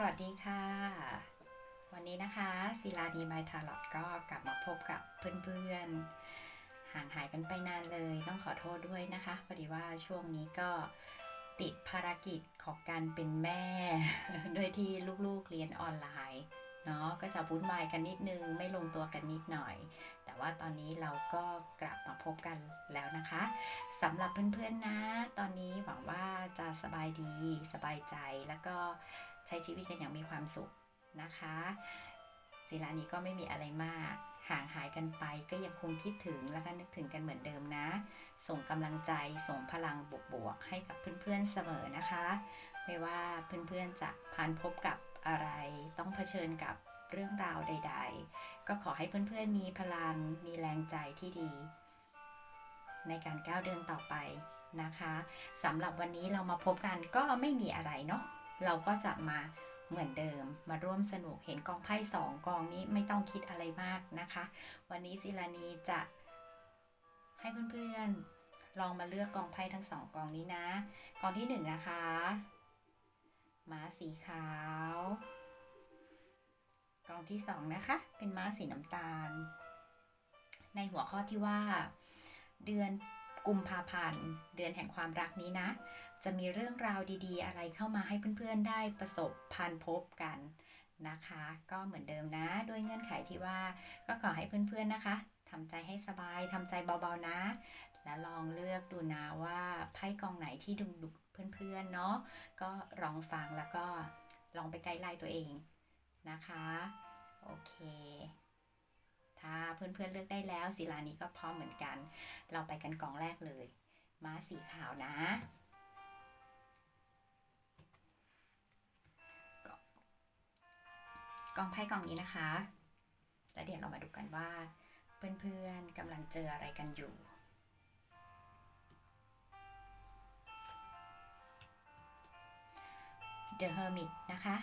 สวัสดีค่ะ วันนี้นะคะศิลาดีไมทาร์ลอตก็กลับมาพบกับเพื่อนๆ ห่างหายกันไปนานเลย ต้องขอโทษด้วยนะคะพอดีว่าช่วงนี้ก็ติดภารกิจของการเป็นแม่ด้วยที่ลูกๆเรียนออนไลน์เนาะก็จะวุ่นวายกันนิดนึงไม่ลงตัวกันนิดหน่อย แต่ว่าตอนนี้เราก็กลับมาพบกันแล้วนะคะสำหรับเพื่อนๆนะ ตอนนี้หวังว่าจะสบายดีสบายใจแล้วก็ ใช้ชีวิตกันอย่างมีความสุขนะคะศิลานี้ก็ไม่มีอะไรมาก ห่างหายกันไปก็ยังคงคิดถึงแล้วก็นึกถึงกันเหมือนเดิมนะ ส่งกำลังใจส่งพลังบวกๆให้กับเพื่อนๆเสมอนะคะ ไม่ว่าเพื่อนๆจะผ่านพบกับอะไรต้องเผชิญกับเรื่องราวใด ๆ ก็ขอให้เพื่อนๆมีพลังมีแรงใจที่ดี ในการก้าวเดินต่อไปนะคะสำหรับวันนี้เรามาพบกันก็ไม่มีอะไรเนาะ เราก็จะมาเหมือนเดิมมาร่วมสนุกเห็นกองไพ่สองกองนี้ไม่ต้องคิดอะไรมากนะคะ วันนี้ศิลานีจะให้เพื่อนๆ ลองมาเลือกกองไพ่ทั้งสองกองนี้นะ กองที่หนึ่งนะคะม้าสีขาว กองที่สองนะคะ เป็นม้าสีน้ำตาล ในหัวข้อที่ว่า เดือน กุมภาพันธ์ เดือนแห่งความรักนี้นะ จะมีเรื่องราวดีๆ อะไรเข้ามาให้เพื่อนๆได้ประสบพันพบกันนะคะ ก็เหมือนเดิมนะด้วยเงื่อนไขที่ว่า ก็ขอให้เพื่อนๆนะคะทำใจให้สบายทำใจเบาๆนะ และลองเลือกดูนะว่าไพ่กองไหนที่ดึงดูดเพื่อนๆเนาะก็ลองฟังแล้วก็ลองไปไกด์ไลน์ตัวเองนะคะ โอเค ถ้าเพื่อนๆเลือกได้แล้วศิลานี้ก็พร้อมเหมือนกัน เราไปกันกองแรกเลย ม้าสีขาวนะกองไพ่กองนี้นะคะ แล้วเดี๋ยวเรามาดูกันว่า เพื่อนๆกำลังเจออะไรกันอยู่ The Hermit นะคะ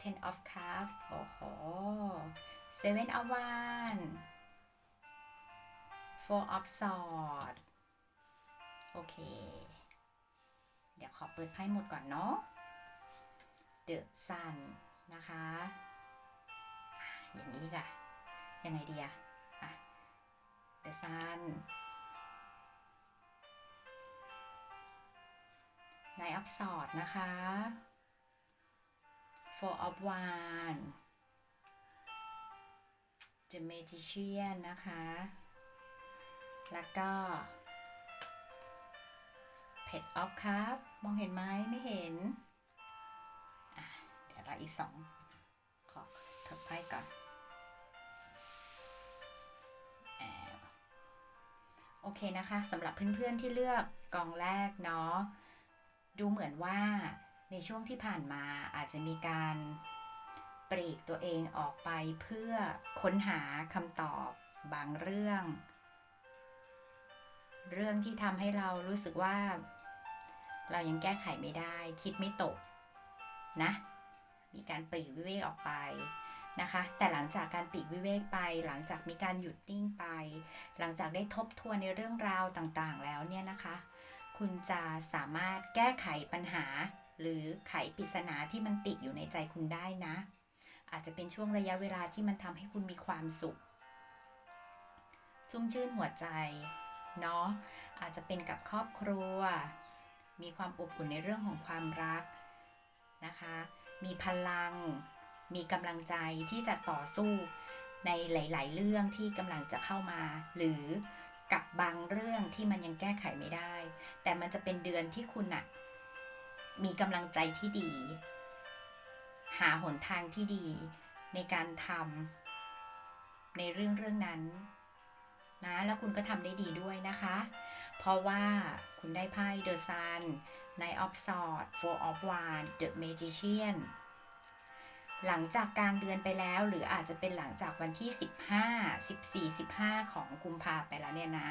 Ten of Cups โอ้โห Seven of Wands Four of Swords โอเค เดี๋ยวขอเปิดไพ่หมดก่อนเนาะ The Sun นะคะอะอย่างนี้ดีกว่ายังไงดีอะอะ The Sun Nine of Swords นะคะ Four of Wands The Magician นะคะ แล้วก็ Pet of Cup มองเห็นไหมไม่เห็น เดี๋ยวเราอีกสองขอถิบไพ่ก่อน โอเคนะคะสำหรับเพื่อนๆที่เลือกกองแรกเนาะ ดูเหมือนว่าในช่วงที่ผ่านมาอาจจะมีการ ปลีกตัวเองออกไปเพื่อค้นหาคำตอบบางเรื่อง เรื่องที่ทำให้เรารู้สึกว่า เรายังแก้ไขไม่ได้ คิดไม่ตกนะ มีการปลีกวิเวกออกไปนะคะ แต่หลังจากการปลีกวิเวกไป หลังจากมีการหยุดนิ่งไป หลังจากได้ทบทวนในเรื่องราวต่างๆ แล้วเนี่ยนะคะ คุณจะสามารถแก้ไขปัญหาหรือไขปริศนาที่มันติดอยู่ในใจคุณได้นะ อาจจะเป็นช่วงระยะเวลาที่มันทำให้คุณมีความสุข ชุ่มชื่นหัวใจเนาะอาจจะเป็นกับครอบครัว มีความอบอุ่นในเรื่องของความรักนะคะ มีพลัง มีกำลังใจที่จะต่อสู้ในหลาย ๆ เรื่องที่กำลังจะเข้ามา หรือกับบางเรื่องที่มันยังแก้ไขไม่ได้ แต่มันจะเป็นเดือนที่คุณอะมีกำลังใจที่ดี หาหนทางที่ดีในการทำในเรื่องเรื่องนั้นนะแล้วคุณก็ทำได้ดีด้วยนะคะ เพราะว่าคุณได้ไพ่ The Sun Knight of Swords Four of Wands The Magician หลังจากกลางเดือนไปแล้ว หรืออาจจะเป็นหลังจากวันที่ 15 14 15 ของกุมภาไปแล้วเนี่ยนะ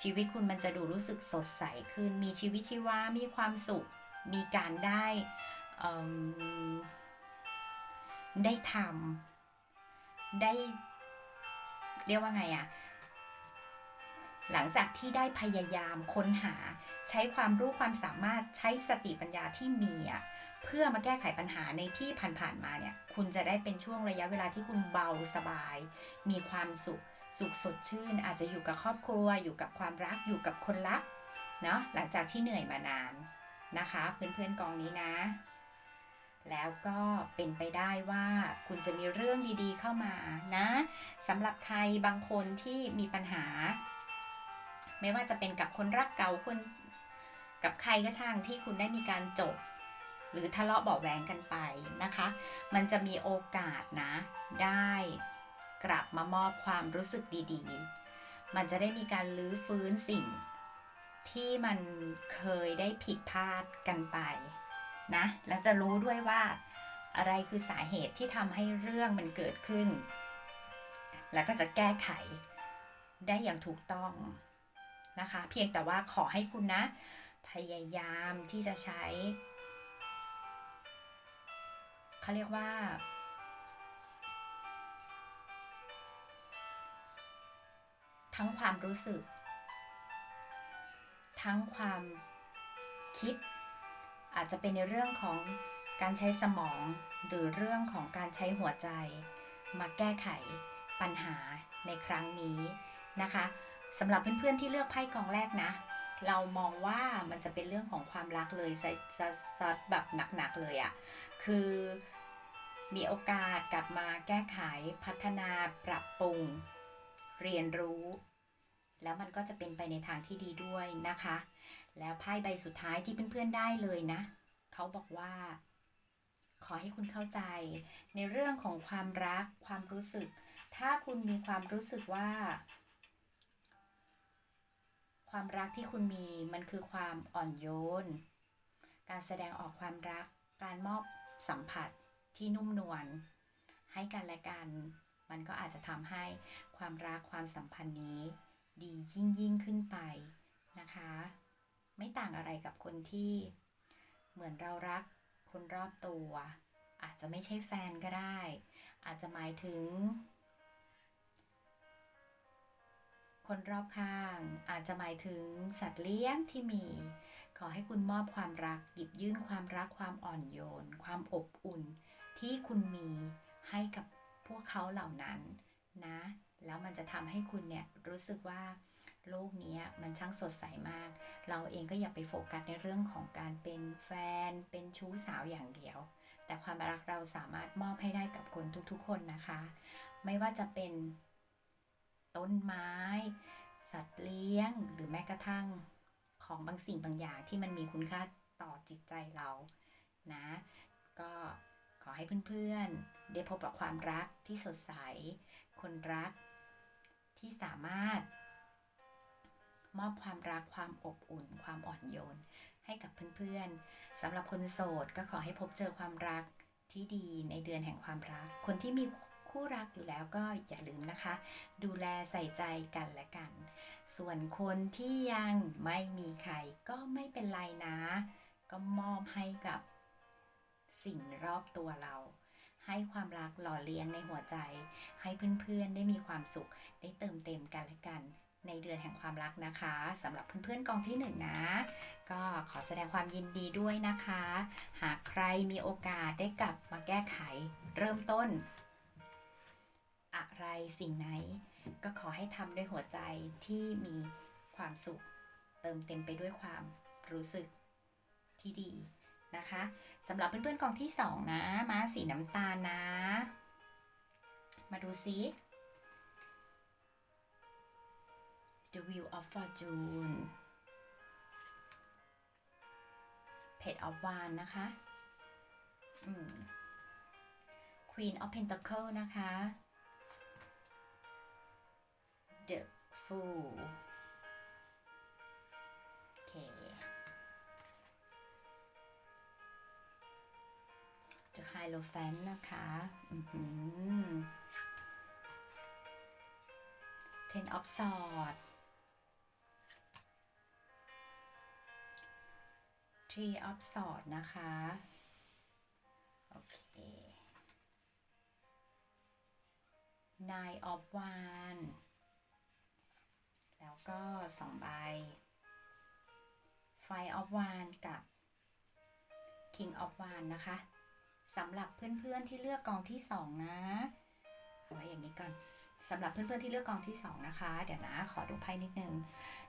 ชีวิตคุณมันจะดูรู้สึกสดใสขึ้น มีชีวิตชีวา มีความสุข มีการได้ ได้ทำได้เรียกว่าไงอะหลังจากที่ได้พยายามค้นหาใช้ความรู้ความสามารถใช้สติปัญญาที่มีอะเพื่อมาแก้ไขปัญหาในที่ผ่านๆมาเนี่ย คุณจะได้เป็นช่วงระยะเวลาที่คุณเบาสบาย มีความสุขสุขสดชื่น อาจจะอยู่กับครอบครัว อยู่กับความรักอยู่กับคนรักเนาะหลังจากที่เหนื่อยมานานนะคะ เพื่อนๆกองนี้นะ แล้วก็เป็นไปได้ว่าคุณจะมีเรื่องดีๆเข้ามานะสำหรับใครบางคนที่มีปัญหา ไม่ว่าจะเป็นกับคนรักเก่าคนกับใครก็ช่างที่คุณได้มีการจบ หรือทะเลาะเบาแหวงกันไปนะคะ มันจะมีโอกาสนะ ได้กลับมามอบความรู้สึกดีๆ มันจะได้มีการลื้อฟื้นสิ่งที่มันเคยได้ผิดพลาดกันไป นะแล้วจะรู้ด้วยว่าอะไรคือสาเหตุที่ทำให้เรื่องมันเกิดขึ้น แล้วก็จะแก้ไขได้อย่างถูกต้องนะคะ เพียงแต่ว่าขอให้คุณนะ พยายามที่จะใช้เขาเรียกว่า ทั้งความรู้สึก ทั้งความคิด อาจจะเป็นในเรื่องของการใช้สมอง หรือเรื่องของการใช้หัวใจ มาแก้ไขปัญหาในครั้งนี้นะคะสำหรับเพื่อนๆที่เลือกไพ่กองแรกนะ เรามองว่ามันจะเป็นเรื่องของความรักเลยซะซแบบหนักๆเลยอะ่ะคือมีโอกาสกลับมาแก้ไขพัฒนาปรับปรุง เรียนรู้ แล้วมันก็จะเป็นไปในทางที่ดีด้วยนะคะ แล้วไพ่ใบสุดท้ายที่เพื่อนๆได้เลยนะ เขาบอกว่า ขอให้คุณเข้าใจ ในเรื่องของความรักความรู้สึก ถ้าคุณมีความรู้สึกว่า ความรักที่คุณมีมันคือความอ่อนโยน การแสดงออกความรัก การมอบสัมผัสที่นุ่มนวลให้กันและกัน มันก็อาจจะทำให้ความรักความสัมพันธ์นี้ ดียิ่งยิ่งขึ้นไปนะคะ ไม่ต่างอะไรกับคนที่เหมือนเรารักคนรอบตัว อาจจะไม่ใช่แฟนก็ได้ อาจจะหมายถึง คนรอบข้าง อาจจะหมายถึงสัตว์เลี้ยงที่มี ขอให้คุณมอบความรักหยิบยื่นความรักความอ่อนโยน ความอบอุ่นที่คุณมีให้กับพวกเขาเหล่านั้นนะ แล้วมันจะทำให้คุณเนี่ยรู้สึกว่าโลกนี้มันช่างสดใสมาก เราเองก็อย่าไปโฟกัสในเรื่องของการเป็นแฟน เป็นชู้สาวอย่างเดียว แต่ความรักเราสามารถมอบให้ได้กับคนทุกๆ คนนะคะ ไม่ว่าจะเป็นต้นไม้ สัตว์เลี้ยง หรือแม้กระทั่งของบางสิ่งบางอย่างที่มันมีคุณค่าต่อจิตใจเรานะ ก็ขอให้เพื่อนๆ ได้พบกับความรักที่สดใส คนรัก ที่สามารถ มอบความรักความอบอุ่น ความอ่อนโยน ให้กับเพื่อนๆสำหรับคนโสดก็ขอให้พบเจอความรักที่ดีในเดือนแห่งความรัก คนที่มีคู่รักอยู่แล้วก็อย่าลืมนะคะ ดูแลใส่ใจกันและกัน ส่วนคนที่ยังไม่มีใครก็ไม่เป็นไรนะ ก็มอบให้กับสิ่งรอบตัวเรา ให้ความรักหล่อเลี้ยงในหัวใจ ให้เพื่อนๆได้มีความสุข ได้เติมเต็มกันและกัน ในเดือนแห่งความรักนะคะสำหรับเพื่อนๆกองที่หนึ่งนะ ก็ขอแสดงความยินดีด้วยนะคะ หากใครมีโอกาสได้กลับมาแก้ไข เริ่มต้น อะไรสิ่งไหน ก็ขอให้ทำด้วยหัวใจที่มีความสุข เติมเต็มไปด้วยความรู้สึกที่ดี นะคะสำหรับเพื่อนๆกองที่สองนะม้าสีน้ำตาลนะ มาดูซิ The Wheel of Fortune Page of Wands นะคะ Queen of Pentacle นะคะ The Fool ไฮโลแฟนนะคะเทนออฟสอดทรีออฟสอดนะคะ โอเคไนออฟวานแล้วก็สองใบ ไฟออฟวานกับ King of w a n d นะคะ สำหรับเพื่อนๆที่เลือกกองที่สองนะเอาไว้อย่างนี้ก่อนสำหรับเพื่อนๆที่เลือกกองที่สองนะคะ เดี๋ยวนะ ขอดูไพ่นิดนึง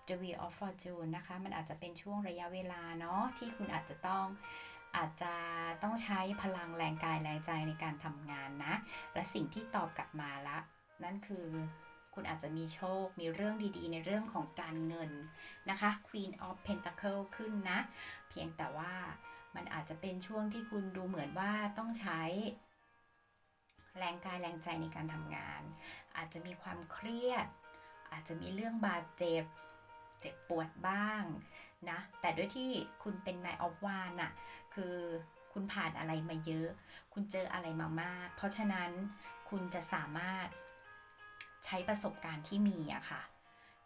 The Wheel of Fortune นะคะ มันอาจจะเป็นช่วงระยะเวลาเนาะที่คุณอาจจะต้องอาจจะต้องใช้พลังแรงกายแรงใจในการทำงานนะ และสิ่งที่ตอบกลับมาละ นั่นคือคุณอาจจะมีโชค มีเรื่องดีๆ ในเรื่องของการเงินนะคะ Queen of Pentacle ขึ้นนะ เพียงแต่ว่า มันอาจจะเป็นช่วงที่คุณดูเหมือนว่าต้องใช้ แรงกายแรงใจในการทำงาน อาจจะมีความเครียด อาจจะมีเรื่องบาดเจ็บ เจ็บปวดบ้างนะ แต่ด้วยที่คุณเป็นนายออฟวานอะคือคุณผ่านอะไรมาเยอะ คุณเจออะไรมามาก เพราะฉะนั้นคุณจะสามารถใช้ประสบการณ์ที่มีอะค่ะ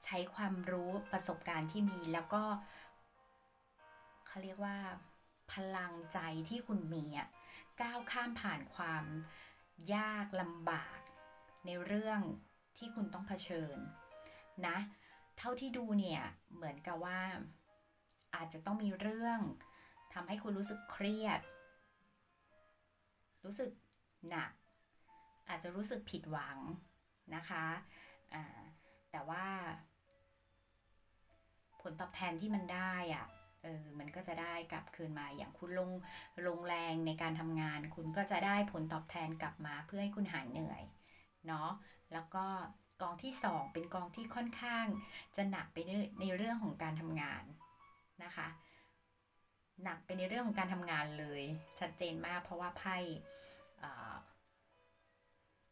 ใช้ความรู้ประสบการณ์ที่มีแล้วก็เขาเรียกว่า พลังใจที่คุณมีอะก้าวข้ามผ่านความยากลำบาก ในเรื่องที่คุณต้องเผชิญนะ เท่าที่ดูเนี่ยเหมือนกับว่า อาจจะต้องมีเรื่องทำให้คุณรู้สึกเครียด รู้สึกหนัก อาจจะรู้สึกผิดหวังนะคะอ่าแต่ว่าผลตอบแทนที่มันได้อะ เออมันก็จะได้กลับคืนมาอย่างคุณลงลงแรงในการทำงาน คุณก็จะได้ผลตอบแทนกลับมาเพื่อให้คุณหายเหนื่อยเนาะแล้วก็กองที่สองเป็นกองที่ค่อนข้างจะหนักไปในในเรื่องของการทำงานนะคะ หนักไปในเรื่องของการทำงานเลยชัดเจนมากเพราะว่าไพ่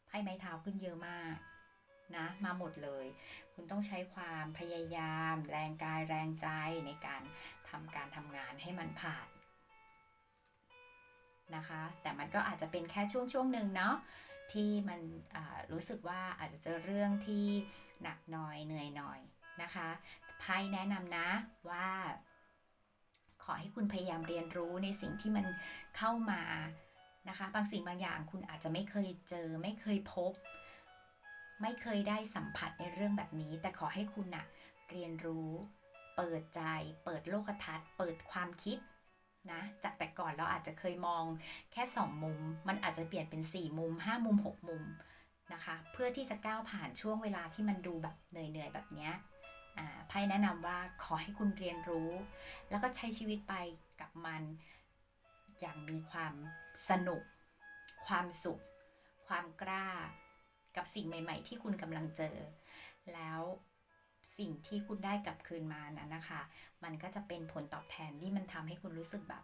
ไพ่ไม้เท้าขึ้นเยอะมาก นะมาหมดเลย คุณต้องใช้ความพยายาม แรงกายแรงใจในการทำการทำงานให้มันผ่านนะคะ แต่มันก็อาจจะเป็นแค่ช่วงช่วงหนึ่งเนาะที่มันรู้สึกว่าอาจจะเจอเรื่องที่หนักหน่อยเหนื่อยหน่อยนะคะไพ่แนะนำนะว่า ขอให้คุณพยายามเรียนรู้ในสิ่งที่มันเข้ามานะคะ บางสิ่งบางอย่างคุณอาจจะไม่เคยเจอไม่เคยพบ ไม่เคยได้สัมผัสในเรื่องแบบนี้ แต่ขอให้คุณนะเรียนรู้ เปิดใจ เปิดโลกทัศน์ เปิดความคิดนะ จากแต่ก่อนเราอาจจะเคยมองแค่ 2 มุม มันอาจจะเปลี่ยนเป็น 4 มุม 5 มุม 6 มุมนะคะ เพื่อที่จะก้าวผ่านช่วงเวลาที่มันดูแบบเหนื่อยๆแบบเนี้ยอ่าไพ่แนะนำว่าขอให้คุณเรียนรู้ แล้วก็ใช้ชีวิตไปกับมันอย่างมีความสนุก ความสุข ความกล้า กับสิ่งใหม่ ๆ ที่คุณกำลังเจอ แล้วสิ่งที่คุณได้กลับคืนมานั้นนะคะ มันก็จะเป็นผลตอบแทนที่มันทำให้คุณรู้สึกแบบ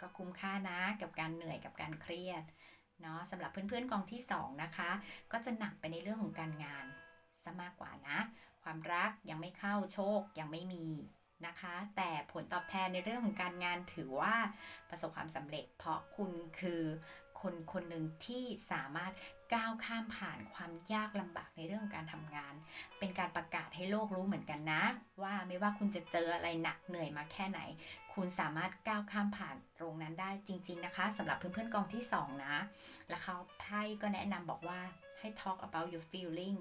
ก็คุ้มค่านะกับการเหนื่อยกับการเครียดเนาะสำหรับเพื่อนๆกองที่สองนะคะ ก็จะหนักไปในเรื่องของการงานซะมากกว่านะ ความรักยังไม่เข้าโชคยังไม่มีนะคะ แต่ผลตอบแทนในเรื่องของการงานถือว่าประสบความสำเร็จ เพราะคุณคือคนคนหนึ่งที่สามารถ ก้าวข้ามผ่านความยากลำบากในเรื่องการทำงาน เป็นการประกาศให้โลกรู้เหมือนกันนะ ว่าไม่ว่าคุณจะเจออะไรหนักเหนื่อยมาแค่ไหน คุณสามารถก้าวข้ามผ่านตรงนั้นได้จริง ๆนะคะสำหรับเพื่อนๆกองที่สองนะ แล้วเขาไพ่ก็แนะนำบอกว่าให้ talk about your feeling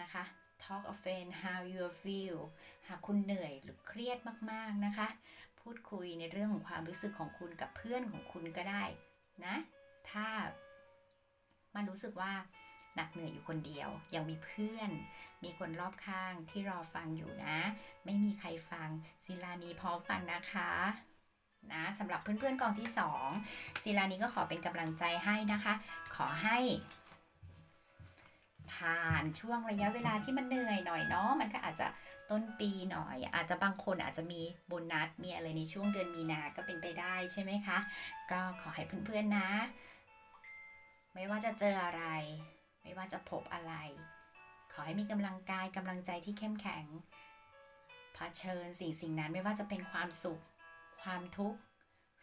นะคะ talk often how you feel หากคุณเหนื่อยหรือเครียดมากๆนะคะ พูดคุยในเรื่องของความรู้สึกของคุณกับเพื่อนของคุณก็ได้นะ ถ้า มันรู้สึกว่าหนักเหนื่อยอยู่คนเดียว ยังมีเพื่อน มีคนรอบข้างที่รอฟังอยู่นะ ไม่มีใครฟังศิลานีพร้อมฟังนะคะนะสำหรับเพื่อนๆกองที่สองศิลานีก็ขอเป็นกำลังใจให้นะคะ ขอให้ ผ่านช่วงระยะเวลาที่มันเหนื่อยหน่อยเนาะมันก็อาจจะต้นปีหน่อย อาจจะบางคนอาจจะมีโบนัสมีอะไรในช่วงเดือนมีนาก็เป็นไปได้ใช่ไหมคะ ก็ขอให้เพื่อนๆนะ ไม่ว่าจะเจออะไร ไม่ว่าจะพบอะไร ขอให้มีกำลังกายกำลังใจที่เข้มแข็งเผชิญสิ่งสิ่งนั้นไม่ว่าจะเป็นความสุข ความทุกข์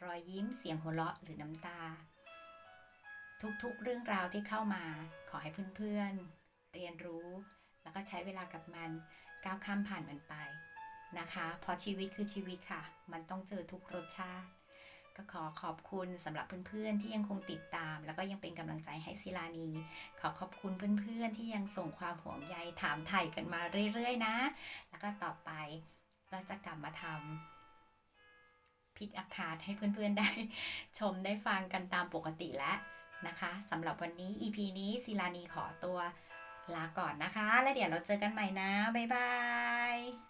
รอยยิ้มเสียงหัวเราะหรือน้ำตา ทุกๆเรื่องราวที่เข้ามา ขอให้เพื่อนๆ เรียนรู้ แล้วก็ใช้เวลากับมันก้าวข้ามผ่านมันไปนะคะ เพราะชีวิตคือชีวิตค่ะ มันต้องเจอทุกรสชาติ ก็ขอขอบคุณสำหรับเพื่อนๆที่ยังคงติดตาม แล้วก็ยังเป็นกำลังใจให้ศิลานี ขอขอบคุณเพื่อนๆที่ยังส่งความห่วงใยถามไถ่กันมาเรื่อยๆนะ แล้วก็ต่อไปเราจะกลับมาทำพิกอาคาดให้เพื่อนๆได้ ชมได้ฟังกันตามปกติแล้วนะคะสำหรับวันนี้ EP นี้ศิลานีขอตัวลาก่อนนะคะ แล้วเดี๋ยวเราเจอกันใหม่นะ บ๊ายบาย